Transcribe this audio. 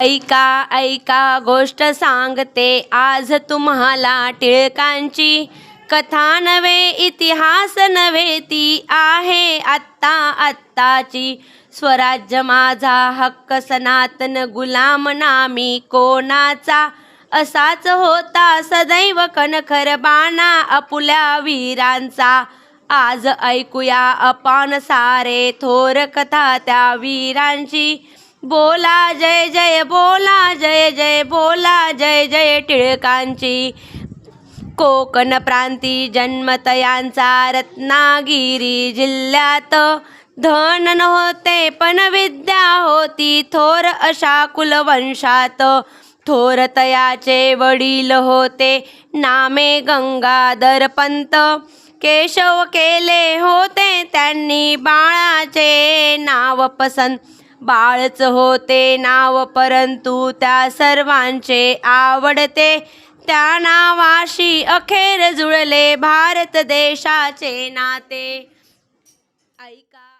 ऐका ऐका गोष्ट सांगते. आज तुम्हाला टिळकांची कथा नव्हे इतिहास नव्हे ती आहे आत्ता आत्ताची. स्वराज्य माझा हक्क सनातन गुलाम नामी कोणाचा? असाच होता सदैव कणखर बाणा आपुल्या वीरांचा. आज ऐकूया अपान सारे थोर कथा त्या वीरांची. बोला जय जय बोला जय जय बोला जय जय टिळकांची. कोकण प्रांती जन्मतयांचा रत्नागिरी जिल्ह्यात धन नव्हते पण विद्या होती थोर अशा कुलवंशात. थोर तयाचे वडील होते नामे गंगाधर पंत. केशव केले होते त्यांनी बाळाचे नाव पसंत. बाळच होते नाव परंतु त्या सर्वांचे आवडते. त्या नावाशी अखेर जुळले भारत देशाचे नाते. ऐका.